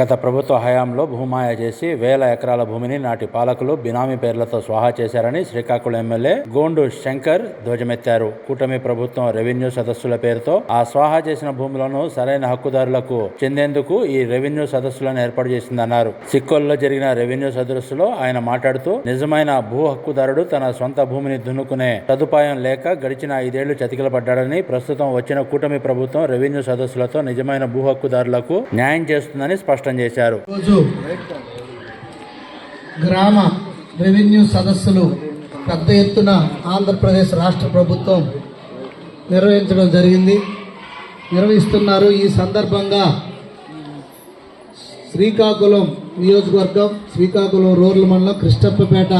గత ప్రభుత్వ హయాంలో భూమాయ చేసి వేల ఎకరాల భూమిని నాటి పాలకులు బినామీ పేర్లతో స్వాహా చేశారని శ్రీకాకుళం ఎమ్మెల్యే గోండు శంకర్ ధ్వజమెత్తారు. కూటమి ప్రభుత్వం రెవెన్యూ సదస్సుల పేరుతో ఆ స్వాహా చేసిన భూములను సరైన హక్కుదారులకు చెందేందుకు ఈ రెవెన్యూ సదస్సులను ఏర్పాటు చేసిందన్నారు. సిక్కోల్లో జరిగిన రెవెన్యూ సదస్సులో ఆయన మాట్లాడుతూ నిజమైన భూ హక్కుదారుడు తన సొంత భూమిని దున్నుకునే సదుపాయం లేక గడిచిన ఐదేళ్ళు చతికిలపడ్డాడని ప్రస్తుతం వచ్చిన కూటమి ప్రభుత్వం రెవెన్యూ సదస్సులతో నిజమైన భూ హక్కుదారులకు న్యాయం చేస్తుందని స్పష్టం చేశారు. రోజు గ్రామ రెవెన్యూ సదస్సులు పెద్ద ఎత్తున ఆంధ్రప్రదేశ్ రాష్ట్ర ప్రభుత్వం నిర్వహించడం జరిగింది. నిర్వహిస్తున్నారు. ఈ సందర్భంగా శ్రీకాకుళం నియోజకవర్గం శ్రీకాకుళం రూరల్ మండలం కృష్ణప్పపేట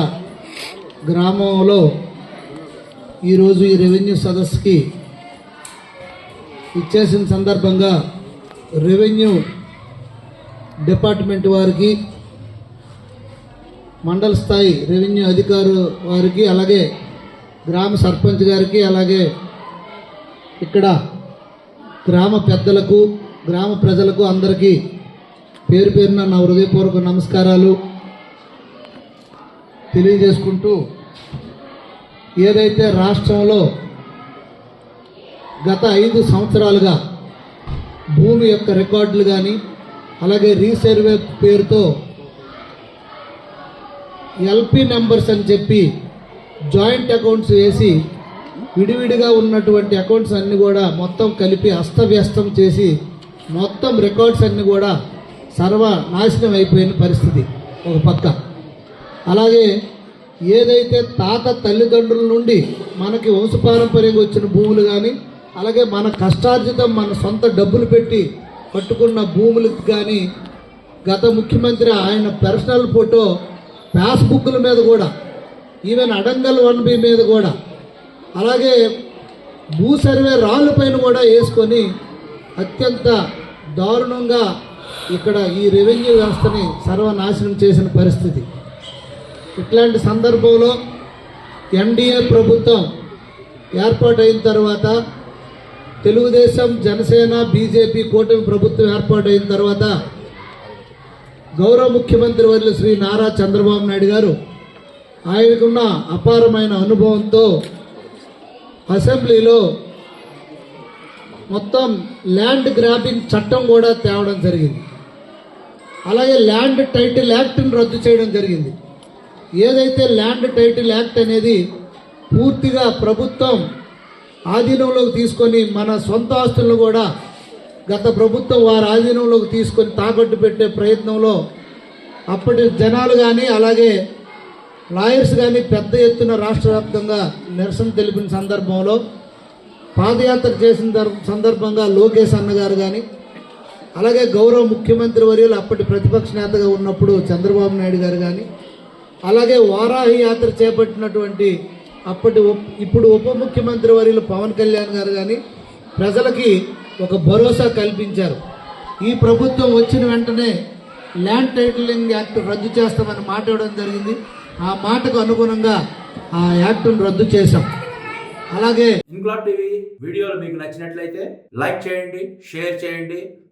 గ్రామంలో ఈరోజు ఈ రెవెన్యూ సదస్సుకి ఇచ్చేసిన సందర్భంగా రెవెన్యూ డిపార్ట్మెంట్ వారికి మండల స్థాయి రెవెన్యూ అధికారు వారికి అలాగే గ్రామ సర్పంచ్ గారికి అలాగే ఇక్కడ గ్రామ పెద్దలకు గ్రామ ప్రజలకు అందరికీ పేరు పేరున నా హృదయపూర్వక నమస్కారాలు తెలియజేసుకుంటూ ఏదైతే రాష్ట్రంలో గత ఐదు సంవత్సరాలుగా భూమి యొక్క రికార్డులు కానీ అలాగే రీసర్వే పేరుతో ఎల్పి నెంబర్స్ అని చెప్పి జాయింట్ అకౌంట్స్ వేసి విడివిడిగా ఉన్నటువంటి అకౌంట్స్ అన్నీ కూడా మొత్తం కలిపి అస్తవ్యస్తం చేసి మొత్తం రికార్డ్స్ అన్నీ కూడా సర్వ నాశనం అయిపోయిన పరిస్థితి ఒక పక్క. అలాగే ఏదైతే తాత తల్లిదండ్రుల నుండి మనకి వంశపారంపర్యంగా వచ్చిన భూములు కానీ అలాగే మన కష్టార్జితం మన సొంత డబ్బులు పెట్టి పట్టుకున్న భూములకు కానీ గత ముఖ్యమంత్రి ఆయన పర్సనల్ ఫోటో ఫేస్బుక్ల మీద కూడా ఈవెన్ అడంగల్ వన్ బి మీద కూడా అలాగే భూ సర్వే రాళ్ళ పైన కూడా వేసుకొని అత్యంత దారుణంగా ఇక్కడ ఈ రెవెన్యూ వ్యవస్థని సర్వనాశనం చేసిన పరిస్థితి. ఇట్లాంటి సందర్భంలో ఎన్డీఏ ప్రభుత్వం ఏర్పాటైన తర్వాత తెలుగుదేశం జనసేన బీజేపీ కూటమి ప్రభుత్వం ఏర్పాటైన తర్వాత గౌరవ ముఖ్యమంత్రి వర్యులు శ్రీ నారా చంద్రబాబు నాయుడు గారు ఆయనకున్న అపారమైన అనుభవంతో అసెంబ్లీలో మొత్తం ల్యాండ్ గ్రాబింగ్ చట్టం కూడా తేవడం జరిగింది. అలాగే ల్యాండ్ టైటిల్ యాక్ట్ని రద్దు చేయడం జరిగింది. ఏదైతే ల్యాండ్ టైటిల్ యాక్ట్ అనేది పూర్తిగా ప్రభుత్వం ఆధీనంలోకి తీసుకొని మన సొంత ఆస్తులను కూడా గత ప్రభుత్వం వారి ఆధీనంలోకి తీసుకొని తాకట్టు పెట్టే ప్రయత్నంలో అప్పటి జనాలు కానీ అలాగే లాయర్స్ కానీ పెద్ద ఎత్తున రాష్ట్ర వ్యాప్తంగా నిరసన తెలిపిన సందర్భంలో పాదయాత్ర చేసిన సందర్భంగా లోకేష్ అన్న గారు కానీ అలాగే గౌరవ ముఖ్యమంత్రి వర్యులు అప్పటి ప్రతిపక్ష నేతగా ఉన్నప్పుడు చంద్రబాబు నాయుడు గారు కానీ అలాగే వారాహి యాత్ర చేపట్టినటువంటి అప్పటి ఇప్పుడు ఉప ముఖ్యమంత్రి వర్యులు పవన్ కళ్యాణ్ గారు కానీ ప్రజలకి ఒక భరోసా కల్పించారు. ఈ ప్రభుత్వం వచ్చిన వెంటనే ల్యాండ్ టైటిలింగ్ యాక్ట్ రద్దు చేస్తామని మాట ఇవ్వడం జరిగింది. ఆ మాటకు అనుగుణంగా ఆ యాక్ట్ను రద్దు చేశాం. అలాగే ఇంక్లాబ్ టీవీ వీడియోలు మీకు నచ్చినట్లయితే లైక్ చేయండి షేర్ చేయండి